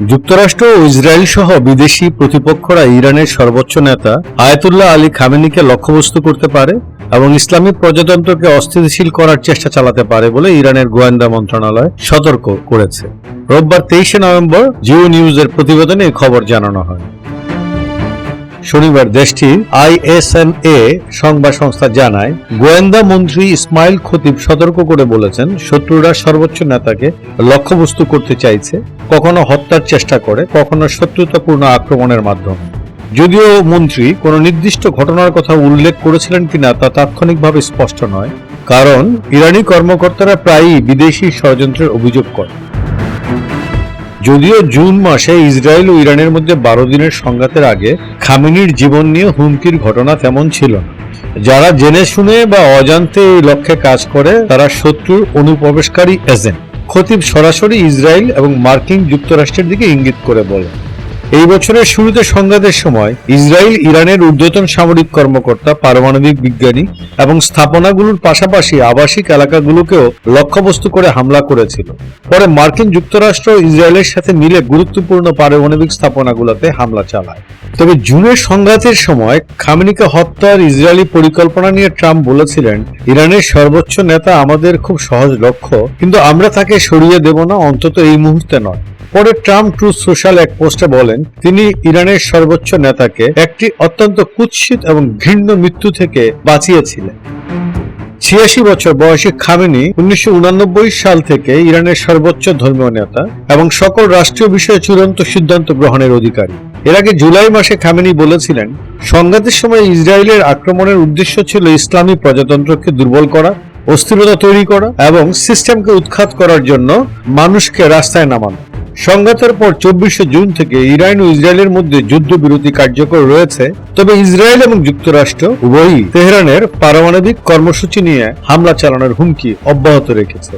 যুক্তরাষ্ট্র ও ইসরায়েল সহ বিদেশি প্রতিপক্ষরা ইরানের সর্বোচ্চ নেতা আয়াতুল্লাহ আলী খামেনিকে লক্ষ্যবস্তু করতে পারে এবং ইসলামী প্রজাতন্ত্রকে অস্থিতিশীল করার চেষ্টা চালাতে পারে বলে ইরানের গোয়েন্দা মন্ত্রণালয় সতর্ক করেছে। রোববার তেইশে নভেম্বর জিও নিউজের প্রতিবেদনে খবর জানানো হয়। শনিবার দেশটির আইএসএনএ সংবাদ সংস্থা জানায়, গোয়েন্দা মন্ত্রী ইসমাইল খতিব সতর্ক করে বলেছেন, শত্রুরা সর্বোচ্চ নেতাকে লক্ষ্যবস্তু করতে চাইছে, কখনো হত্যার চেষ্টা করে, কখনো শত্রুতাপূর্ণ আক্রমণের মাধ্যমে। যদিও মন্ত্রী কোনো নির্দিষ্ট ঘটনার কথা উল্লেখ করেছিলেন কিনা তা তাৎক্ষণিকভাবে স্পষ্ট নয়, কারণ ইরানি কর্মকর্তারা প্রায়ই বিদেশি ষড়যন্ত্রের অভিযোগ করেন যদিও জুন মাসে ইসরায়েল ও ইরানের মধ্যে বারো দিনের সংঘাতের আগে খামিনির জীবন নিয়ে হুমকির ঘটনা তেমন ছিল না। যারা জেনে শুনে বা অজান্তে এই লক্ষ্যে কাজ করে, তারা শত্রুর অনুপ্রবেশকারী এজেন্ট। খতিব সরাসরি ইসরায়েল এবং মার্কিন যুক্তরাষ্ট্রের দিকে ইঙ্গিত করে বলেন। এই বছরের শুরুতে সংঘাতের সময় ইসরায়েল, ইরানের ঊর্ধ্বতন সামরিক কর্মকর্তা, পারমাণবিক বিজ্ঞানী এবং স্থাপনাগুলোর পাশাপাশি আবাসিক এলাকাগুলোকেও লক্ষ্যবস্তু করে হামলা করেছিল। পরে মার্কিন যুক্তরাষ্ট্র ইসরায়েলের সাথে মিলে গুরুত্বপূর্ণ পারমাণবিক স্থাপনাগুলোতে হামলা চালায়। তবে জুনের সংঘাতের সময় খামেনিকে হত্যার ইসরায়েলি পরিকল্পনা নিয়ে ট্রাম্প বলেছিলেন, ইরানের সর্বোচ্চ নেতা আমাদের খুব সহজ লক্ষ্য, কিন্তু আমরা তাকে সরিয়ে দেব না, অন্তত এই মুহূর্তে নয়। পরে ট্রাম্প ট্রুথ সোশ্যাল এক পোস্টে বলেন, তিনি ইরানের সর্বোচ্চ নেতাকে একটি অত্যন্ত কুৎসিত এবং ঘৃণ্য মৃত্যু থেকে বাঁচিয়েছিলেন। ছিয়াশি বছর বয়সী খামেনি উনিশশো সাল থেকে ইরানের সর্বোচ্চ ধর্মীয় নেতা এবং সকল রাষ্ট্রীয় বিষয়ে চূড়ান্ত সিদ্ধান্ত গ্রহণের অধিকারী। এর আগে জুলাই মাসে খামেনি বলেছিলেন, সংঘাতের সময় ইসরায়েলের আক্রমণের উদ্দেশ্য ছিল ইসলামী প্রজাতন্ত্রকে দুর্বল করা, অস্থিরতা তৈরি করা এবং সিস্টেমকে উৎখাত করার জন্য মানুষকে রাস্তায় নামানো। সংঘাতের পর চব্বিশে জুন থেকে ইরান ও ইসরায়েলের মধ্যে যুদ্ধবিরতি কার্যকর রয়েছে। তবে ইসরায়েল এবং যুক্তরাষ্ট্র উভয়ই তেহরানের পারমাণবিক কর্মসূচি নিয়ে হামলা চালানোর হুমকি অব্যাহত রেখেছে।